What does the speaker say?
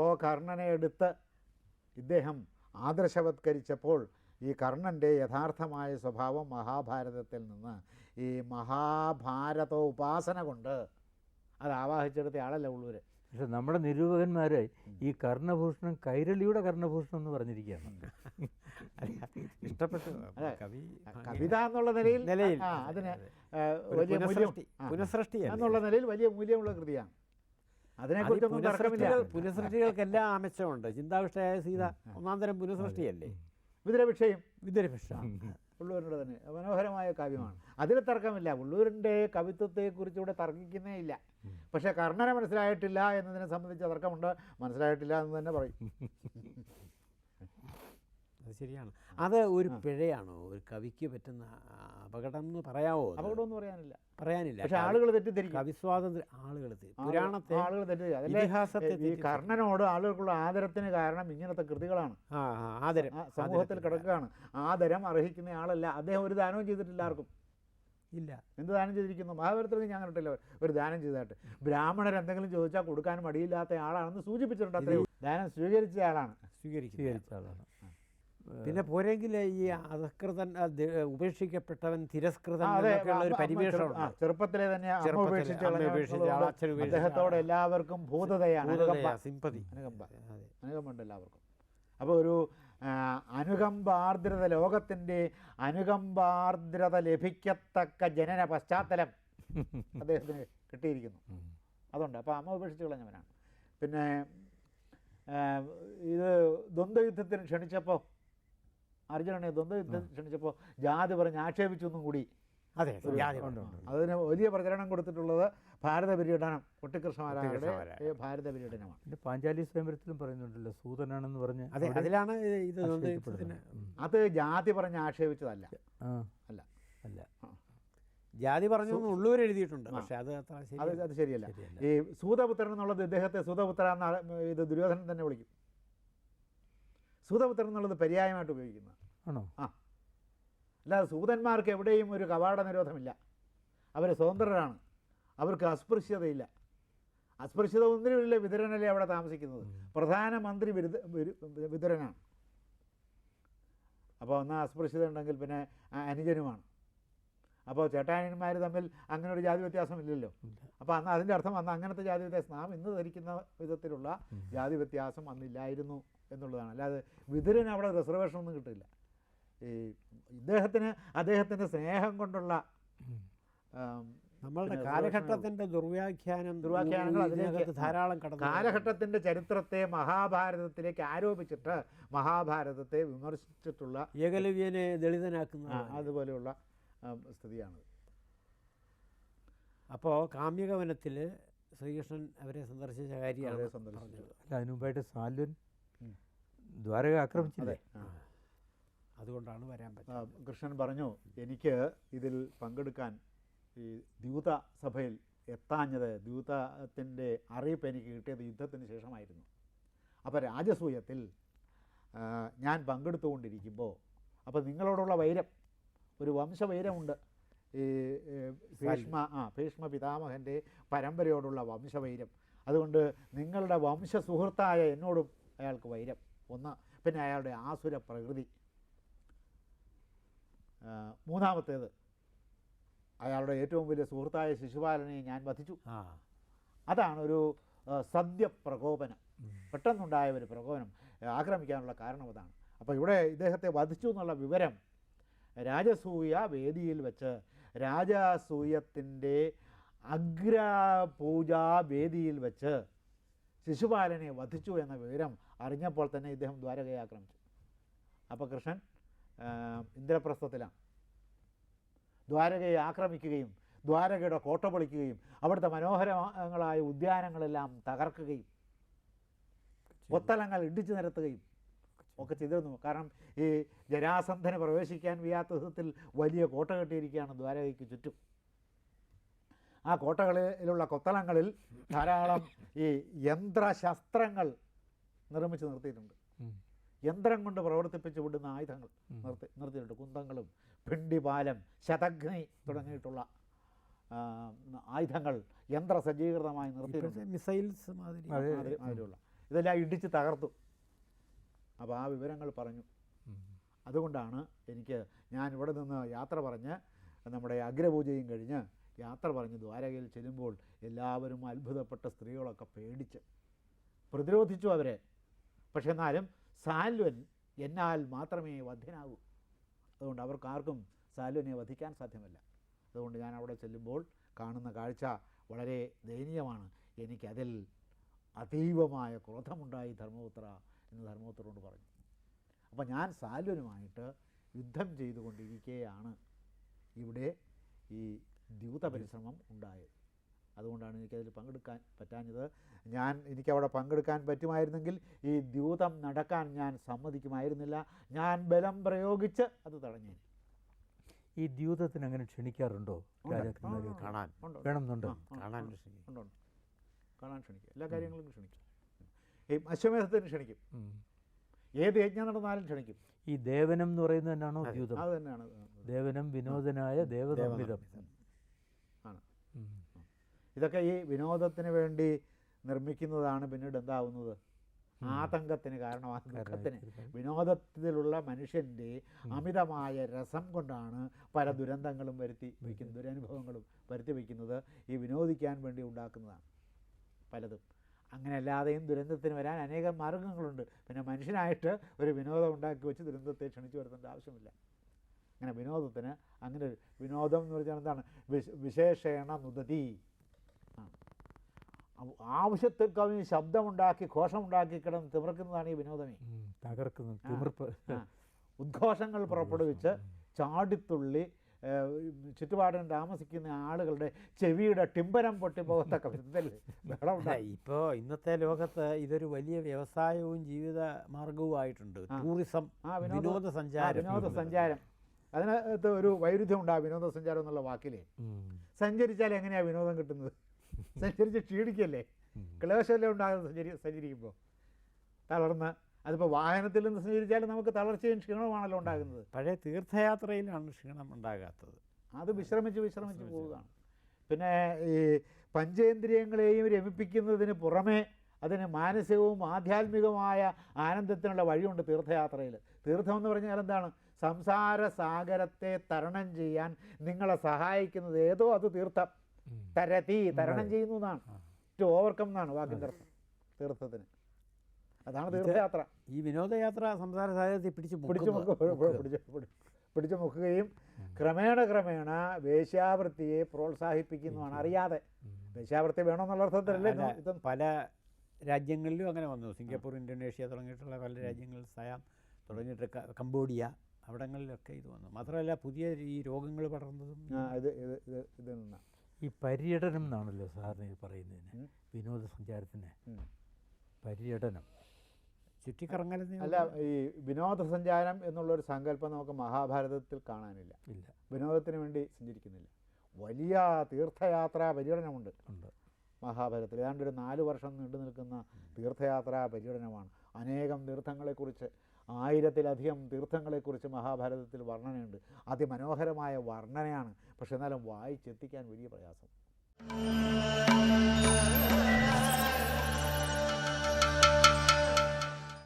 അപ്പോൾ കർണനെ എടുത്ത് ഇദ്ദേഹം ആദർശവത്കരിച്ചപ്പോൾ ഈ കർണന്റെ യഥാർത്ഥമായ സ്വഭാവം മഹാഭാരതത്തിൽ നിന്ന് ഈ മഹാഭാരത ഉപാസന കൊണ്ട് അത് ആവാഹിച്ചെടുത്ത ആളല്ല ഉള്ളൂര് പക്ഷെ നമ്മുടെ നിരൂപകന്മാർ ഈ കർണഭൂഷണം കൈരളിയുടെ കർണഭൂഷണം എന്ന് പറഞ്ഞിരിക്കുകയാണ് ഇഷ്ടപ്പെട്ടു. കവി കവിത എന്നുള്ള നിലയിൽ നിലയിൽ. അതിന് വലിയ മൂല്യം പുനഃസൃഷ്ടി. എന്നുള്ള നിലയിൽ വലിയ മൂല്യമുള്ള കൃതിയാണ് അതിനെക്കുറിച്ചൊന്നും തർക്കമില്ല. പുനഃസൃഷ്ടികൾ പുനഃസൃഷ്ടികൾക്കെല്ലാം ആമച്ചമുണ്ട് ചിന്താവിഷ്ടയായ സീത ഒന്നാം തരം പുനഃസൃഷ്ടിയല്ലേ? വിതുരഭിക്ഷയും വിദ്യരഭിഷ ഉള്ളൂരിന്റെ തന്നെ. മനോഹരമായ കാവ്യമാണ്. അതിൽ തർക്കമില്ല. ഉള്ളൂരിന്റെ കവിത്വത്തെക്കുറിച്ചുകൂടെ തർക്കിക്കുന്നേ ഇല്ല. പക്ഷേ കർണനെ മനസ്സിലായിട്ടില്ല എന്നതിനെ സംബന്ധിച്ച് തർക്കമുണ്ട്. മനസ്സിലായിട്ടില്ല എന്ന് തന്നെ പറയും. അത് ശരിയാണ്. അത് ഒരു പിഴയാണോ? ഒരു കവിക്ക് പറ്റുന്ന അപകടം എന്ന് പറയാവോ അപകടം എന്ന് പറയാനില്ല. പറയാനില്ല. പക്ഷെ ആളുകൾ തെറ്റിദ്ധരിക്കും. കവിസ്വാതന്ത്ര്യം ആളുകൾ പുരാണത്തെ ആളുകൾ തെറ്റിദ്ധരിക്കും. ഇതിഹാസത്തെ ഈ കർണനോട് ആളുകൾക്കുള്ള ആദരത്തിന് കാരണം ഇങ്ങനത്തെ കൃതികളാണ്. ആദരം. സമൂഹത്തിൽ കിടക്കുകയാണ്. ആദരം അർഹിക്കുന്ന ആളല്ല. അദ്ദേഹം ഒരു ദാനവും ചെയ്തിട്ടില്ല ആർക്കും. ഇല്ല. എന്ത് ദാനം ചെയ്തിരിക്കുന്നു? മഹാഭാരതത്തിൽ ഞാൻ കണ്ടിട്ടില്ല. ഒരു ദാനം ചെയ്തതായിട്ട്. ബ്രാഹ്മണർ എന്തെങ്കിലും ചോദിച്ചാൽ കൊടുക്കാൻ മടിയില്ലാത്ത ആളാണെന്ന് സൂചിപ്പിച്ചിട്ടുണ്ട് അത്രയും ദാനം സ്വീകരിച്ച ആളാണ്. സ്വീകരിക്കുക സ്വീകരിച്ച ആളാണ്. പിന്നെ പോരെങ്കിൽ ഈ അധകൃതൻ ഉപേക്ഷിക്കപ്പെട്ടവൻ തിരസ്കൃതൻ ഒരു ആ, ചെറുപ്പത്തിലെ തന്നെ അദ്ദേഹത്തോട്. എല്ലാവർക്കും ഭൂതതയാണ് സിമ്പതി. അനുകമ്പ. അനുകമ്പുണ്ട് എല്ലാവർക്കും. അപ്പോൾ ഒരു അനുകമ്പാർദ്രത ലോകത്തിന്റെ അനുകമ്പാർദ്രത ലഭിക്കത്തക്ക ജനന പശ്ചാത്തലം അദ്ദേഹത്തിന് കിട്ടിയിരിക്കുന്നു. അതുണ്ട്. അപ്പോൾ അമ്മ ഉപേക്ഷിച്ച് കളഞ്ഞവനാണ്. പിന്നെ ഇത് ദ്വന്ദ്വയുദ്ധത്തിന് ക്ഷണിച്ചപ്പോൾ അർജുനനെ ദ്വന്ദ്വയുദ്ധം ക്ഷണിച്ചപ്പോൾ ജാതി പറഞ്ഞ് ആക്ഷേപിച്ചൊന്നും കൂടി. അതെ. അതിന് വലിയ പ്രചരണം കൊടുത്തിട്ടുള്ളത് ഭാരത പര്യടനം കുട്ടിക്കൃഷ്ണമാരായുടെ കുട്ടിക്കൃഷ്ണമാരായ. ഭാരത പര്യടനമാണ്. പിന്നെ പാഞ്ചാലി സ്വയംവരത്തിലും പറയുന്നുണ്ടല്ലോ സൂതനാണെന്ന് പറഞ്ഞ് അതെ അതിലാണ് ഇത്. അത് ജാതി പറഞ്ഞ് ആക്ഷേപിച്ചതല്ല. അല്ല. അല്ല. ജാതി പറഞ്ഞു എന്ന് ഉള്ളൂർ എഴുതിയിട്ടുണ്ട് പക്ഷെ അത് അത്ര അത് അത് ശരിയല്ല. ഈ സൂതപുത്രൻ എന്നുള്ളത് ഇദ്ദേഹത്തെ സൂതപുത്ര എന്ന ഇത് ദുര്യോധനൻ തന്നെ വിളിക്കും. സൂതപുത്രൻ എന്നുള്ളത് പര്യായമായിട്ട് ഉപയോഗിക്കുന്നത് ആണോ? ആ. അല്ലാതെ സൂതന്മാർക്ക് എവിടെയും ഒരു കവാട നിരോധമില്ല അവർ സ്വതന്ത്രരാണ്. അവർക്ക് അസ്പൃശ്യതയില്ല. അസ്പൃശ്യത ഒന്നിനുമില്ല വിതരനല്ലേ അവിടെ താമസിക്കുന്നത്. പ്രധാനമന്ത്രി വിരുദ്ധ വിതരനാണ്. അപ്പോൾ ഒന്ന് അസ്പൃശ്യത ഉണ്ടെങ്കിൽ പിന്നെ അനുജനുമാണ്. അപ്പോൾ ചേട്ടാനിയന്മാർ തമ്മിൽ അങ്ങനെ ഒരു ജാതി വ്യത്യാസം ഇല്ലല്ലോ അപ്പോൾ അന്ന് അതിന്റെ അർത്ഥം അന്ന് അങ്ങനത്തെ ജാതി വ്യത്യാസം നാം ഇന്ന് ധരിക്കുന്ന വിധത്തിലുള്ള ജാതി വ്യത്യാസം അന്നില്ലായിരുന്നു എന്നുള്ളതാണ്. അല്ലാതെ വിതുരന് അവിടെ റിസർവേഷൻ ഒന്നും കിട്ടില്ല. ഈ ഇദ്ദേഹത്തിന് അദ്ദേഹത്തിന്റെ സ്നേഹം കൊണ്ടുള്ള നമ്മളുടെ കാലഘട്ടത്തിന്റെ കാലഘട്ടത്തിന്റെ ദുർവ്യാഖ്യാനം ദുർവ്യാഖ്യാനങ്ങൾ അതിനകത്ത് അതിലേക്ക് ധാരാളം കടന്നു കാലഘട്ടത്തിന്റെ ചരിത്രത്തെ മഹാഭാരതത്തിലേക്ക് ആരോപിച്ചിട്ട് മഹാഭാരതത്തെ വിമർശിച്ചിട്ടുള്ള ഏകലവ്യനെ ദളിതനാക്കുന്ന അതുപോലെയുള്ള സ്ഥിതിയാണത്. അപ്പോൾ കാമ്യകവനത്തിൽ ശ്രീകൃഷ്ണൻ അവരെ സന്ദർശിച്ച കാര്യമാണ് സന്ദർശിച്ചത്. പറഞ്ഞത് അല്ല അതിനു മുമ്പായിട്ട് സാല്വൻ ദ്വാരക ആക്രമിച്ചില്ലേ. അതുകൊണ്ടാണ് വരാൻ പറ്റുന്നത്. കൃഷ്ണൻ പറഞ്ഞു എനിക്ക് ഇതിൽ പങ്കെടുക്കാൻ ഈ ദ്യൂത സഭയിൽ എത്താഞ്ഞത് ദ്യൂതത്തിന്റെ അറിയിപ്പ് എനിക്ക് കിട്ടിയത് യുദ്ധത്തിന് ശേഷമായിരുന്നു. അപ്പോൾ രാജസൂയത്തിൽ ഞാൻ പങ്കെടുത്തുകൊണ്ടിരിക്കുമ്പോൾ അപ്പോൾ നിങ്ങളോടുള്ള വൈരം ഒരു വംശവൈരമുണ്ട്. ഈ ഭീഷ്മ ആ ഭീഷ്മ പിതാമഹന്റെ പരമ്പരയോടുള്ള വംശവൈരം. അതുകൊണ്ട് നിങ്ങളുടെ വംശസുഹൃത്തായ എന്നോടും അയാൾക്ക് വൈരം. ഒന്ന് പിന്നെ അയാളുടെ ആസുര പ്രകൃതി. മൂന്നാമത്തേത്. അയാളുടെ ഏറ്റവും വലിയ സുഹൃത്തായ ശിശുപാലനെ ഞാൻ വധിച്ചു. അതാണ് ഒരു സദ്യ പ്രകോപനം പെട്ടെന്നുണ്ടായ ഒരു പ്രകോപനം ആക്രമിക്കാനുള്ള കാരണം അതാണ്. അപ്പോൾ ഇവിടെ ഇദ്ദേഹത്തെ വധിച്ചു എന്നുള്ള വിവരം രാജസൂയ വേദിയിൽ വെച്ച് രാജസൂയത്തിന്റെ അഗ്രപൂജാ വേദിയിൽ വെച്ച് ശിശുപാലനെ വധിച്ചു എന്ന വിവരം അറിഞ്ഞപ്പോൾ തന്നെ ഇദ്ദേഹം ദ്വാരകയെ ആക്രമിച്ചു. അപ്പോൾ കൃഷ്ണൻ ഇന്ദ്രപ്രസ്ഥത്തിലാണ്. ദ്വാരകയെ ആക്രമിക്കുകയും ദ്വാരകയുടെ കോട്ട പൊളിക്കുകയും അവിടുത്തെ മനോഹരങ്ങളായ ഉദ്യാനങ്ങളെല്ലാം തകർക്കുകയും കൊത്തലങ്ങൾ ഇടിച്ചു നിരത്തുകയും ഒക്കെ ചെയ്തിരുന്നു. കാരണം ഈ ജരാസന്ധന് പ്രവേശിക്കാൻ വയ്യാത്ത വിധത്തിൽ വലിയ കോട്ട കെട്ടിയിരിക്കുകയാണ് ദ്വാരകയ്ക്ക് ചുറ്റും. ആ കോട്ടകളിലുള്ള കൊത്തളങ്ങളിൽ ധാരാളം ഈ യന്ത്രശസ്ത്രങ്ങൾ നിർമ്മിച്ചു നിർത്തിയിട്ടുണ്ട്. യന്ത്രം കൊണ്ട് പ്രവർത്തിപ്പിച്ച് വിടുന്ന ആയുധങ്ങൾ നിർത്തി നിർത്തിയിട്ടുണ്ട്. കുന്തങ്ങളും പിണ്ടിപാലം ശതഗ്നി തുടങ്ങിയിട്ടുള്ള ആയുധങ്ങൾ യന്ത്ര സജ്ജീകൃതമായി നിർത്തിയിട്ടുണ്ട്. മിസൈൽസ് മാതിരിയുള്ള. ഇതെല്ലാം ഇടിച്ച് തകർത്തു. അപ്പോൾ ആ വിവരങ്ങൾ പറഞ്ഞു. അതുകൊണ്ടാണ് എനിക്ക് ഞാൻ ഇവിടെ നിന്ന് യാത്ര പറഞ്ഞ് നമ്മുടെ അഗ്രപൂജയും കഴിഞ്ഞ് യാത്ര പറഞ്ഞ് ദ്വാരകയിൽ ചെല്ലുമ്പോൾ എല്ലാവരും അത്ഭുതപ്പെട്ട സ്ത്രീകളൊക്കെ പേടിച്ച് പ്രതിരോധിച്ചു അവരെ. പക്ഷെ എന്നാലും സാൽവൻ എന്നാൽ മാത്രമേ വധ്യനാകൂ അതുകൊണ്ട് അവർക്ക് ആർക്കും സാൽവനെ വധിക്കാൻ സാധ്യമല്ല. അതുകൊണ്ട് ഞാൻ അവിടെ ചെല്ലുമ്പോൾ കാണുന്ന കാഴ്ച വളരെ ദയനീയമാണ്. എനിക്കതിൽ അതീവമായ ക്രോധമുണ്ടായി ധർമ്മപുത്ര എന്ന് ധർമ്മപുത്രനോട് പറഞ്ഞു. അപ്പോൾ ഞാൻ സാൽവനുമായിട്ട് യുദ്ധം ചെയ്തുകൊണ്ടിരിക്കുകയാണ് ഇവിടെ ഈ ദ്യൂത പരിശ്രമം ഉണ്ടായത്. അതുകൊണ്ടാണ് എനിക്കതിൽ പങ്കെടുക്കാൻ പറ്റാഞ്ഞത്. ഞാൻ എനിക്കവിടെ പങ്കെടുക്കാൻ പറ്റുമായിരുന്നെങ്കിൽ ഈ ദ്യൂതം നടക്കാൻ ഞാൻ സമ്മതിക്കുമായിരുന്നില്ല. ഞാൻ ബലം പ്രയോഗിച്ച് അത് തടഞ്ഞു ഈ ദ്യൂതത്തിന് അങ്ങനെ ക്ഷണിക്കാറുണ്ടോ. രാജാക്കന്മാരെ കാണാൻ. വേണമെന്നുണ്ടോ കാണാൻ ക്ഷണിക്കും. കാണാൻ എല്ലാ കാര്യങ്ങളും ക്ഷണിക്കും. ഈ അശ്വമേധത്തിന് ക്ഷണിക്കും. ഏത് യജ്ഞം നടന്നാലും ക്ഷണിക്കും. ഈ ദേവനം എന്ന് പറയുന്നത് തന്നെയാണോ. ദ്യൂതം? അത് തന്നെയാണ്. ദേവനം വിനോദനായ ഉം. ഇതൊക്കെ ഈ വിനോദത്തിന് വേണ്ടി നിർമ്മിക്കുന്നതാണ് പിന്നീട് എന്താവുന്നത്? ആതങ്കത്തിന് ദുഃഖത്തിന്. വിനോദത്തിലുള്ള മനുഷ്യന്റെ അമിതമായ രസം കൊണ്ടാണ് പല ദുരന്തങ്ങളും വരുത്തി വയ്ക്കുന്നത് ദുരനുഭവങ്ങളും വരുത്തി വയ്ക്കുന്നത്. ഈ വിനോദിക്കാൻ വേണ്ടി ഉണ്ടാക്കുന്നതാണ് പലതും. അങ്ങനെ അല്ലാതെയും ദുരന്തത്തിന് വരാൻ അനേകം മാർഗങ്ങളുണ്ട്. പിന്നെ മനുഷ്യനായിട്ട് ഒരു വിനോദം ഉണ്ടാക്കി വെച്ച് ദുരന്തത്തെ ക്ഷണിച്ചു വരുത്തേണ്ട ആവശ്യമില്ല. അങ്ങനെ വിനോദത്തിന് അങ്ങനെ വിനോദം എന്ന് പറഞ്ഞാൽ എന്താണ്? വിശ- വിശേഷേണ നുദതി. ആവശ്യത്തിൽ കവിഞ്ഞ് ശബ്ദമുണ്ടാക്കി ഘോഷമുണ്ടാക്കി കിടന്ന് തിമിർക്കുന്നതാണ് ഈ വിനോദമേ. തകർക്കുന്നത്. തിമിർപ്പ്. ഉദ്ഘോഷങ്ങൾ പുറപ്പെടുവിച്ച് ചാടിത്തുള്ളി ചുറ്റുപാടും താമസിക്കുന്ന ആളുകളുടെ ചെവിയുടെ ടിമ്പരം പൊട്ടിപ്പോകത്തക്ക വിധത്തിൽ ബഹളം ഇപ്പോൾ ഇന്നത്തെ ലോകത്ത് ഇതൊരു വലിയ വ്യവസായവും ജീവിത മാർഗവും ആയിട്ടുണ്ട് ടൂറിസം വിനോദസഞ്ചാരം. വിനോദസഞ്ചാരം. അതിനകത്ത് ഒരു വൈരുദ്ധ്യമുണ്ട് ആ വിനോദസഞ്ചാരം എന്നുള്ള വാക്കിലേ. സഞ്ചരിച്ചാൽ എങ്ങനെയാണ് വിനോദം കിട്ടുന്നത്? സഞ്ചരിച്ച് ക്ഷീണിക്കല്ലേ. ക്ലേശമല്ലേ ഉണ്ടാകുന്നത് സഞ്ചരി സഞ്ചരിക്കുമ്പോൾ തളർന്ന്. അതിപ്പോൾ വാഹനത്തിൽ നിന്ന് സഞ്ചരിച്ചാൽ നമുക്ക് തളർച്ചയും ക്ഷീണവുമാണല്ലോ ഉണ്ടാകുന്നത്. പഴയ തീർത്ഥയാത്രയിലാണ് ക്ഷീണം ഉണ്ടാകാത്തത്. അത് വിശ്രമിച്ച് വിശ്രമിച്ച് പോവുകയാണ്. പിന്നെ ഈ പഞ്ചേന്ദ്രിയങ്ങളെയും രമിപ്പിക്കുന്നതിന് പുറമേ അതിന് മാനസികവും ആധ്യാത്മികവുമായ ആനന്ദത്തിനുള്ള വഴിയുണ്ട് തീർത്ഥയാത്രയിൽ തീർത്ഥം എന്ന് പറഞ്ഞാൽ എന്താണ്? സംസാര സാഗരത്തെ തരണം ചെയ്യാൻ നിങ്ങളെ സഹായിക്കുന്നത്. ഏതോ അത് തീർത്ഥം. തരതി തരണം ചെയ്യുന്നു എന്നാണ്. ടു ഓവർകം എന്നാണ് വാക്കിന്റെ അർത്ഥം തീർത്ഥത്തിന്. അതാണ് തീർത്ഥയാത്ര. ഈ വിനോദയാത്ര സംസാര സാഹചര്യത്തിൽ പിടിച്ച് പിടിച്ചു. പിടിച്ചു മുക്കുകയും ക്രമേണ ക്രമേണ വേശ്യാവൃത്തിയെ പ്രോത്സാഹിപ്പിക്കുന്നതാണ് അറിയാതെ. വേശ്യാവൃത്തി വേണമെന്നുള്ള അർത്ഥത്തിലല്ലേ ഇത് പല രാജ്യങ്ങളിലും അങ്ങനെ വന്നു. സിംഗപ്പൂർ ഇന്തോനേഷ്യ തുടങ്ങിയിട്ടുള്ള പല രാജ്യങ്ങൾ സയാം തുടങ്ങിയിട്ട് കംബോഡിയ അവിടങ്ങളിലൊക്കെ ഇത് വന്നു. മാത്രമല്ല പുതിയ ഈ രോഗങ്ങൾ പടർന്നതും ഇത് ഇത് ഇത് ഇത് നിന്നാ ഈ പര്യടനം എന്നാണല്ലോ സാറിന് ഈ പറയുന്നതിന്. വിനോദസഞ്ചാരത്തിന്. പര്യടനം. ചുറ്റിക്കറങ്ങൽ അല്ല ഈ വിനോദസഞ്ചാരം എന്നുള്ളൊരു സങ്കല്പം നമുക്ക് മഹാഭാരതത്തിൽ കാണാനില്ല. ഇല്ല. വിനോദത്തിന് വേണ്ടി സഞ്ചരിക്കുന്നില്ല. വലിയ തീർത്ഥയാത്രാ പര്യടനമുണ്ട്. ഉണ്ട്. മഹാഭാരതത്തിൽ. ഏതാണ്ട് ഒരു നാല് വർഷം നീണ്ടു നിൽക്കുന്ന തീർത്ഥയാത്രാ പര്യടനമാണ്. അനേകം തീർത്ഥങ്ങളെക്കുറിച്ച് ആയിരത്തിലധികം തീർത്ഥങ്ങളെക്കുറിച്ച് മഹാഭാരതത്തിൽ വർണനയുണ്ട്. അതിമനോഹരമായ വർണനയാണ്. പക്ഷെ എന്നാലും വായിച്ചെത്തിക്കാൻ വലിയ പ്രയാസം.